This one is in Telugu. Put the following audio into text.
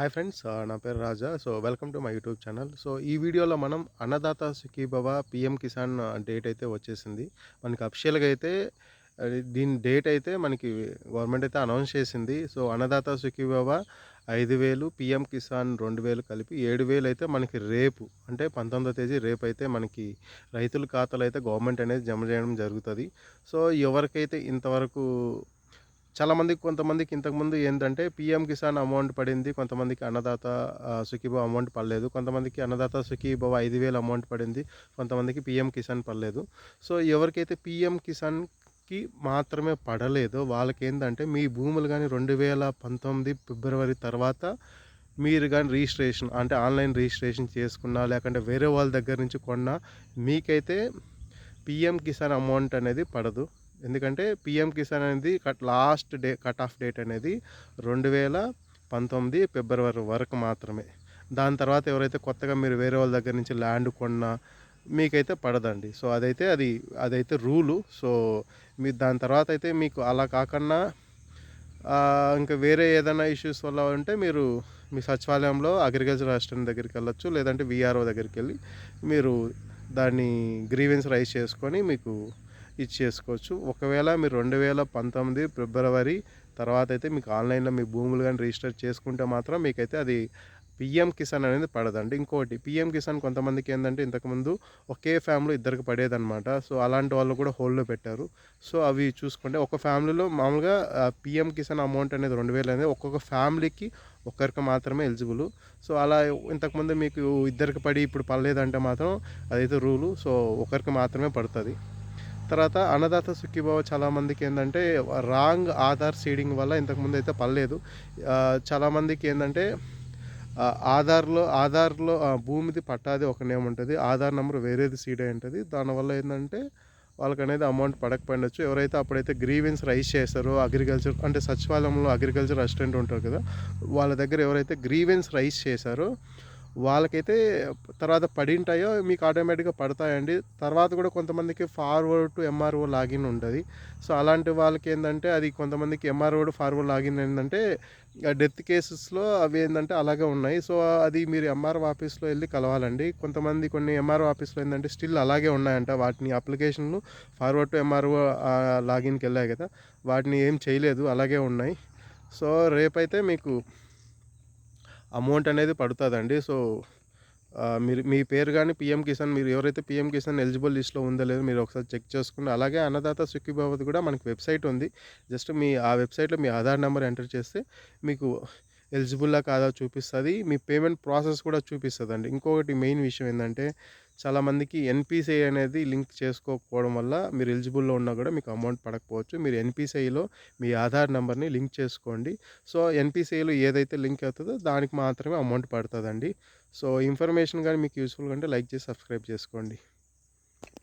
హాయ్ ఫ్రెండ్స్ నా పేరు Raja. So welcome to my YouTube channel so ఈ వీడియోలో మనం అన్నదాత సుఖీభవ పిఎం కిసాన్ డేట్ అయితే వచ్చేసింది. మనకి అఫిషియల్గా అయితే దీని డేట్ అయితే మనకి గవర్నమెంట్ అయితే అనౌన్స్ చేసింది. సో అన్నదాత సుఖీభవ ఐదు వేలు పిఎం కిసాన్ రెండు వేలు కలిపి ఏడు వేలు అయితే మనకి రేపు అంటే పంతొమ్మిదో తేదీ రేపు అయితే మనకి రైతుల ఖాతాలు అయితే గవర్నమెంట్ అనేది జమ చేయడం జరుగుతుంది. సో ఎవరికైతే ఇంతవరకు చాలామందికి కొంతమందికి ఇంతకుముందు ఏంటంటే పిఎం కిసాన్ అమౌంట్ పడింది కొంతమందికి అన్నదాత సుఖీభవ అమౌంట్ పడలేదు కొంతమందికి అన్నదాత సుఖీభవ ఐదు వేలు అమౌంట్ పడింది కొంతమందికి పిఎం కిసాన్ పడలేదు. సో ఎవరికైతే పిఎం కిసాన్కి మాత్రమే పడలేదో వాళ్ళకి ఏంటంటే మీ భూములు కానీ రెండు వేల పంతొమ్మిది ఫిబ్రవరి తర్వాత మీరు కానీ రిజిస్ట్రేషన్ అంటే ఆన్లైన్ రిజిస్ట్రేషన్ చేసుకున్నా లేకుంటే వేరే వాళ్ళ దగ్గర నుంచి కొన్నా మీకైతే పిఎం కిసాన్ అమౌంట్ అనేది పడదు. ఎందుకంటే పిఎం కిసాన్ అనేది cut last day cut off date అనేది రెండు వేల పంతొమ్మిది ఫిబ్రవరి వరకు మాత్రమే. దాని తర్వాత ఎవరైతే కొత్తగా మీరు వేరే వాళ్ళ దగ్గర నుంచి ల్యాండ్ కొన్నా మీకైతే పడదండి. సో అదైతే అది అదైతే రూలు. సో మీ దాని తర్వాత అయితే మీకు అలా కాకుండా ఇంకా వేరే ఏదైనా ఇష్యూస్ వల్ల ఉంటే మీరు మీ సచివాలయంలో అగ్రికల్చర్ అసిస్టెంట్ దగ్గరికి వెళ్ళొచ్చు లేదంటే విఆర్ఓ దగ్గరికి వెళ్ళి మీరు దాన్ని గ్రీవెన్స్ రైజ్ చేసుకొని మీకు ఇచ్చేసుకోవచ్చు ఒకవేళ మీరు రెండు వేల పంతొమ్మిది ఫిబ్రవరి తర్వాత అయితే మీకు ఆన్లైన్లో మీ భూములు కానీ రిజిస్టర్ చేసుకుంటే మాత్రం మీకైతే అది పిఎం కిసాన్ అనేది పడదండి. ఇంకోటి పిఎం కిసాన్ కొంతమందికి ఏంటంటే ఇంతకుముందు ఒకే ఫ్యామిలీ ఇద్దరికి పడేదన్నమాట. సో అలాంటి వాళ్ళు కూడా హోల్డ్లో పెట్టారు. సో అవి చూసుకుంటే ఒక ఫ్యామిలీలో మామూలుగా పిఎం కిసాన్ అమౌంట్ అనేది రెండు వేలు అనేది ఒక్కొక్క ఫ్యామిలీకి ఒక్కరికి మాత్రమే ఎలిజిబుల్. సో అలా ఇంతకుముందు మీకు ఇద్దరికి పడి ఇప్పుడు పడలేదంటే మాత్రం అదైతే రూలు. సో ఒకరికి మాత్రమే పడుతుంది. తర్వాత అన్నదాత సుఖీభావ చాలామందికి ఏంటంటే రాంగ్ ఆధార్ సీడింగ్ వల్ల ఇంతకుముందు అయితే పర్లేదు చాలామందికి ఏంటంటే ఆధార్లో ఆధార్లో భూమిది పట్టాది ఒక నేమ్ ఉంటుంది. ఆధార్ నెంబర్ వేరేది సీడ్ అయి ఉంటుంది. దానివల్ల ఏంటంటే వాళ్ళకి అనేది అమౌంట్ పడకపోయిండొచ్చు. ఎవరైతే అప్పుడైతే గ్రీవెన్స్ రైజ్ చేస్తారో అగ్రికల్చర్ అంటే సచివాలయంలో అగ్రికల్చర్ అసిస్టెంట్ ఉంటారు కదా వాళ్ళ దగ్గర ఎవరైతే గ్రీవెన్స్ రైజ్ చేశారో వాళ్ళకైతే తర్వాత పడింటాయో మీకు ఆటోమేటిక్గా పడతాయండి. తర్వాత కూడా కొంతమందికి ఫార్వర్డ్ టు ఎంఆర్ఓ లాగిన్ ఉంటుంది సో అలాంటి వాళ్ళకి ఏంటంటే అది కొంతమందికి ఎంఆర్ఓ ఫార్వర్డ్ లాగిన్ ఏంటంటే డెత్ కేసెస్లో అవి ఏంటంటే అలాగే ఉన్నాయి. సో అది మీరు ఎంఆర్ఓ ఆఫీస్లో వెళ్ళి కలవాలండి. కొంతమంది కొన్ని ఎంఆర్ఓ ఆఫీస్లో ఏంటంటే స్టిల్ అలాగే ఉన్నాయంట. వాటిని అప్లికేషన్లు ఫార్వర్డ్ టు ఎంఆర్ఓ లాగిన్కి వెళ్ళాయి కదా. వాటిని ఏం చేయలేదు. అలాగే ఉన్నాయి. సో రేపైతే మీకు అమౌంట్ అనేది పడుతుందండి. సో మీరు మీ పేరు కానీ పిఎం కిసాన్ మీరు ఎవరైతే పిఎం కిసాన్ ఎలిజిబుల్ లిస్ట్లో ఉందో లేదో మీరు ఒకసారి చెక్ చేసుకుని అలాగే అన్నదాత సుఖీభావతి కూడా మనకి వెబ్సైట్ ఉంది. జస్ట్ మీ ఆ వెబ్సైట్లో మీ ఆధార్ నెంబర్ ఎంటర్ చేస్తే మీకు ఎలిజిబుల్లా కాదా చూపిస్తుంది. మీ పేమెంట్ ప్రాసెస్ కూడా చూపిస్తుంది అండి ఇంకొకటి మెయిన్ విషయం ఏంటంటే చాలామందికి ఎన్పిసిఐ అనేది లింక్ చేసుకోకపోవడం వల్ల మీరు ఎలిజిబుల్లో ఉన్నా కూడా మీకు అమౌంట్ పడకపోవచ్చు. మీరు ఎన్పిసిఐలో మీ ఆధార్ నెంబర్ని లింక్ చేసుకోండి. సో ఎన్పిసిఐలో ఏదైతే లింక్ అవుతుందో దానికి మాత్రమే అమౌంట్ పడుతుందండి. సో ఇన్ఫర్మేషన్ కానీ మీకు యూస్ఫుల్గా అంటే లైక్ చేసి సబ్స్క్రైబ్ చేసుకోండి.